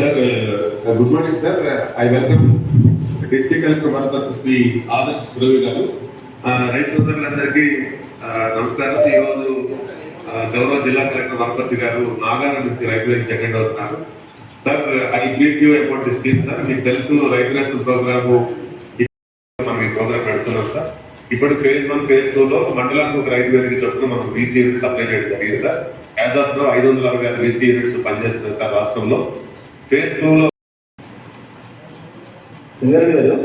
Sir good morning sir I welcome district collector District Shri Adarsh Guravi garu రైతు సోదరులందరికీ uh, నమస్కారం. ఈరోజు uh, గౌరవ జిల్లా కలెక్టర్ వరపతి గారు నాగారం నుంచి రైతు వేదిక అవుతున్నారు. Sir I brief you about the scheme sir మీకు తెలుసు రైతు రైతు ప్రోగ్రాము మనం ఈ ప్రోగ్రామ్ పెడుతున్నాం సార్ ఇప్పుడు ఫేజ్ వన్ ఫేజ్ టూ లో మండలానికి ఒక రైతు వేదిక చొప్పున మనం బీసీ యూనిట్ సప్లై చేయడం జరిగింది సార్ యాజ్ ఆఫ్లో ఐదు వందల అరవై ఆరు బీసీ యూనిట్స్ పనిచేస్తున్నాయి సార్ రాష్ట్రంలో. ఫేజ్ టూ లో సింగర్ గారు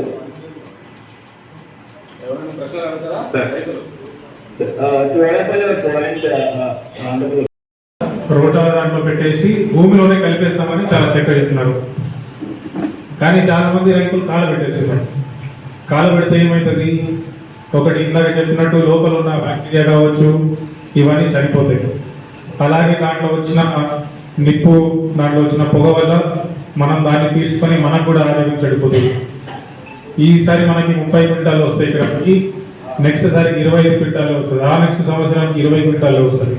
రోటాల దాంట్లో పెట్టేసి భూమిలోనే కలిపేస్తామని చాలా చక్కగా చెప్తున్నారు. కానీ చాలా మంది రైతులు కాలు పెట్టేస్తున్నారు. కాలు పెడితే ఏమవుతుంది ఒకటి ఇందాక చెప్పినట్టు లోపల ఉన్న బ్యాక్టీరియా కావచ్చు ఇవన్నీ చనిపోతాయి. అలాగే దాంట్లో వచ్చిన నిప్పు దాంట్లో వచ్చిన పొగ వల్ల మనం దాన్ని పీల్చుకొని మనకు కూడా ఆరోగ్యం చెడిపోతుంది. ఈసారి మనకి ముప్పై క్వింటాలు వస్తాయి ఇక్కడికి నెక్స్ట్ సారికి ఇరవై ఐదు క్వింటాలు వస్తుంది. ఆ నెక్స్ట్ సంవత్సరానికి ఇరవై క్వింటాలు వస్తుంది.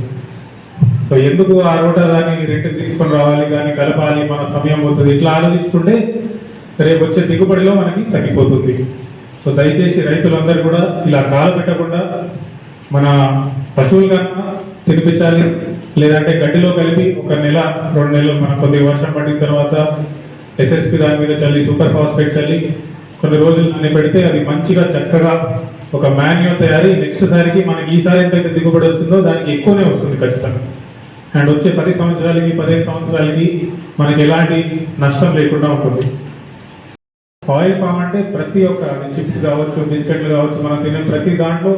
సో ఎందుకు ఆ రోట దాన్ని రెండు తీసుకొని రావాలి కానీ కలపాలి మన సమయం పోతుంది? ఇట్లా ఆలోచించుకుంటే రేపు వచ్చే దిగుబడిలో మనకి తగ్గిపోతుంది. సో దయచేసి రైతులందరూ కూడా ఇలా కాలు పెట్టకుండా మన పశువులు కన్నా తినిపించాలి. లేదంటే గడ్డిలో కలిపి ఒక నెల రెండు నెలలు మన కొద్దిగా వర్షం పడిన తర్వాత ఎస్ఎస్పి దాని మీద చల్లి సూపర్ ఫాస్ఫేట్ చల్లి కొన్ని రోజులు అన్ని పెడితే అది మంచిగా చక్కగా ఒక మాన్యువల్ తయారీ. నెక్స్ట్ సారికి మనకి ఈసారి ఎంతైతే దిగుబడి వస్తుందో దానికి ఎక్కువనే వస్తుంది ఖచ్చితంగా. అండ్ వచ్చే పది సంవత్సరాలకి పదిహేను సంవత్సరాలకి మనకి ఎలాంటి నష్టం లేకుండా ఉంటుంది. ఆయిల్ పామ్ అంటే ప్రతి ఒక్క చిప్స్ కావచ్చు బిస్కెట్లు కావచ్చు మనం తినే ప్రతి దాంట్లో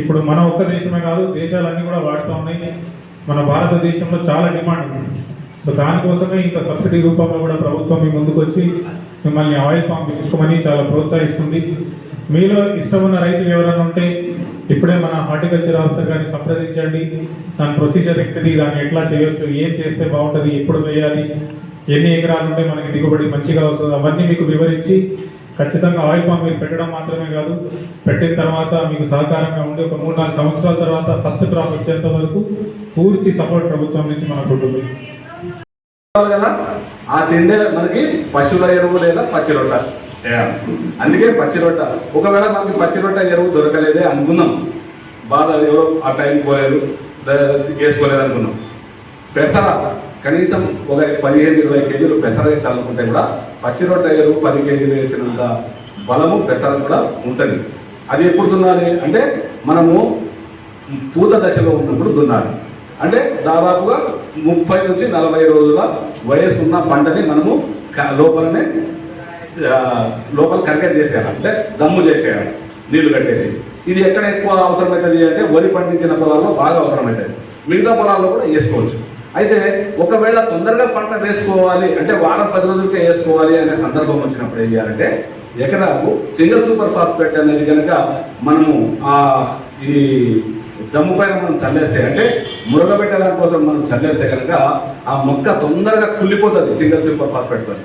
ఇప్పుడు మన ఒక్క దేశమే కాదు దేశాలన్నీ కూడా వాడుతూ ఉన్నాయి. మన భారతదేశంలో చాలా డిమాండ్ ఉంది. సో దానికోసమే ఇంత సబ్సిడీ రూపంలో కూడా ప్రభుత్వం మీ ముందుకు వచ్చి మిమ్మల్ని ఆయిల్ పామ్ తీసుకోమని చాలా ప్రోత్సహిస్తుంది. మీలో ఇష్టం ఉన్న రైతులు ఎవరైనా ఉంటే ఇప్పుడే మన హార్టికల్చర్ ఆఫీసర్ గారిని సంప్రదించండి. దాని ప్రొసీజర్ ఏంటిది దాన్ని ఎట్లా చేయొచ్చు ఏం చేస్తే బాగుంటుంది ఎప్పుడు వేయాలి ఎన్ని ఎకరాలు ఉంటే మనకి దిగుబడి మంచిగా వస్తుంది అవన్నీ మీకు వివరించి ఖచ్చితంగా ఆయిల్ పామ్ మీరు పెట్టడం మాత్రమే కాదు పెట్టిన తర్వాత మీకు సహకారంగా ఉండి ఒక మూడు నాలుగు సంవత్సరాల తర్వాత ఫస్ట్ క్రాప్ వచ్చేంత వరకు పూర్తి సపోర్ట్ ప్రభుత్వం నుంచి మనకు ఉంటుంది. కదా ఆ తిండే మనకి పశువుల ఎరువు లేదా పచ్చి రొట్ట. అందుకే పచ్చి రొట్ట. ఒకవేళ మనకి పచ్చి రొట్ట ఎరువు దొరకలేదే అనుకున్నాం. బాధ ఎవరో ఆ టైం పోలేదు లేదా వేసుకోలేదు అనుకున్నాం. పెసర కనీసం ఒక పదిహేను ఇరవై కేజీలు పెసర చల్లుకుంటే కూడా పచ్చి రొట్టెలు పది కేజీలు వేసినంత బలము పెసర కూడా ఉంటుంది. అది ఎప్పుడు దున్నాలి? అంటే మనము పూత దశలో ఉన్నప్పుడు దున్నాలి. అంటే దాదాపుగా ముప్పై నుంచి నలభై రోజుల వయసు ఉన్న పంటని మనము లోపలనే లోపల కరికట్ చేసేయాలి. అంటే దమ్ము చేసేయాలి నీళ్ళు కట్టేసి. ఇది ఎక్కడ ఎక్కువ అవసరమవుతుంది అంటే వరి పండించిన పొలాల్లో బాగా అవసరమవుతుంది మిగతా పొలాల్లో కూడా వేసుకోవచ్చు. అయితే ఒకవేళ తొందరగా పంట వేసుకోవాలి అంటే వారం పది రోజులకే వేసుకోవాలి అనే సందర్భం వచ్చినప్పుడు ఏం చేయాలంటే ఎకరాకు సింగిల్ సూపర్ ఫాస్ఫేట్ అనేది కనుక మనము ఆ ఈ దమ్ము పైన మనం చల్లేస్తే అంటే మురగబెట్టడానికి కోసం మనం చల్లేస్తే కనుక ఆ మొక్క తొందరగా కుళ్ళిపోతుంది సింగిల్ సూపర్ ఫాస్ఫేట్తో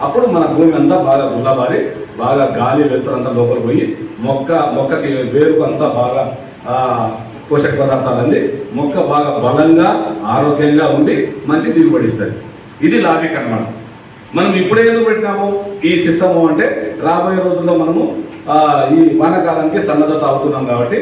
అప్పుడు మన భూమి అంతా బాగా గుల్లబారి బాగా గాలి వెలుతురు అంతా లోపలికి పోయి మొక్క మొక్కకి వేరుకు అంతా బాగా పోషక పదార్థాలు అంది మొక్క బాగా బలంగా ఆరోగ్యంగా ఉండి మంచి దిగుబడి ఇస్తుంది. ఇది లాజిక్ అన్నమాట. మనం ఇప్పుడే ఎందుకు పెట్టినాము? ఈ సిస్టము అంటే రాబోయే రోజుల్లో మనము ఈ వానకాలానికి సన్నద్ధత అవుతున్నాం కాబట్టి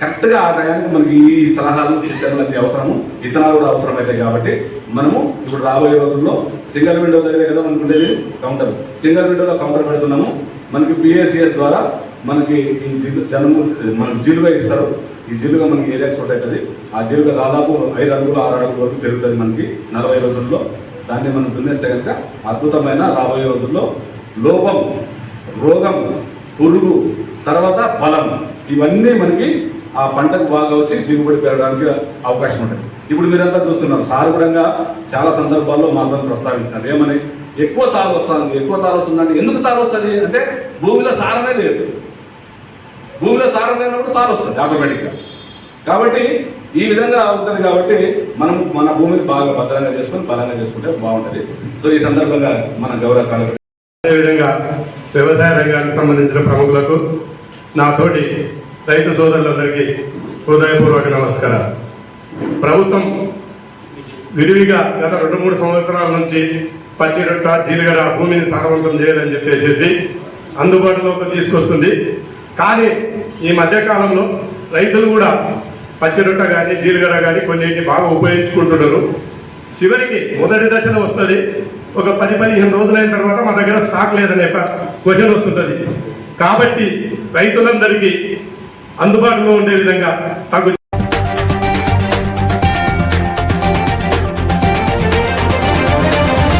కరెక్ట్గా ఆ టయానికి మనకి ఈ సలహాలు సూచనలు అన్ని అవసరము. ఇతనాలు కూడా అవసరమవుతాయి కాబట్టి మనము ఇప్పుడు రాబోయే రోజుల్లో సింగిల్ విండో దగ్గరే కదా అనుకుంటేది కౌంటర్. సింగిల్ విండోలో కౌంటర్ పెడుతున్నాము. మనకి పిఎస్సిఎస్ ద్వారా మనకి ఈ జిల్లు జనము మనకి జిలుగా ఇస్తారు. ఈ జిలుగా మనకి ఏరియా చోట అవుతుంది. ఆ జిలుగా దాదాపు ఐదు అడుగులు ఆరు అడుగుల వరకు పెరుగుతుంది మనకి నలభై రోజుల్లో. దాన్ని మనం దున్నేస్తే కనుక అద్భుతమైన రాబోయే రోజుల్లో లోపం రోగం పురుగు తర్వాత బలం ఇవన్నీ మనకి ఆ పంటకు బాగా వచ్చి దిగుబడి పెరగడానికి అవకాశం ఉంటుంది. ఇప్పుడు మీరంతా చూస్తున్నారు సార్ కూడా చాలా సందర్భాల్లో మాత్రం ప్రస్తావించినారు ఏమని? ఎక్కువ తాలు వస్తుంది ఎక్కువ తాలు వస్తుందంటే ఎందుకు తాలు వస్తుంది? అంటే భూమిలో సారమే లేదు. భూమిలో సారం లేనప్పుడు తాలు వస్తుంది ఆటోమేటిక్గా కాబట్టి ఈ విధంగా ఉంటుంది కాబట్టి మనం మన భూమిని బాగా భద్రంగా చేసుకొని బలంగా చేసుకుంటే బాగుంటుంది. సో ఈ సందర్భంగా మన గౌరవ కలెక్టర్ అదేవిధంగా వ్యవసాయ రంగానికి సంబంధించిన ప్రముఖులకు నాతోటి రైతు సోదరులందరికీ హృదయపూర్వక నమస్కారం ప్రభుత్వం విరివిగా గత రెండు మూడు సంవత్సరాల నుంచి పచ్చిరొట్ట జీలగడ భూమిని సారవంతం చేయాలని చెప్పేసి అందుబాటులోకి తీసుకొస్తుంది. కానీ ఈ మధ్యకాలంలో రైతులు కూడా పచ్చిరొట్ట కానీ జీలగడ కానీ కొన్నింటిని బాగా ఉపయోగించుకుంటున్నారు. చివరికి మొదటి దశలో వస్తుంది ఒక పది పదిహేను రోజులైన తర్వాత మా దగ్గర స్టాక్ లేదనే క్వశ్చన్ వస్తుంటుంది. కాబట్టి రైతులందరికీ అందుబాటులో ఉండే విధంగా తగు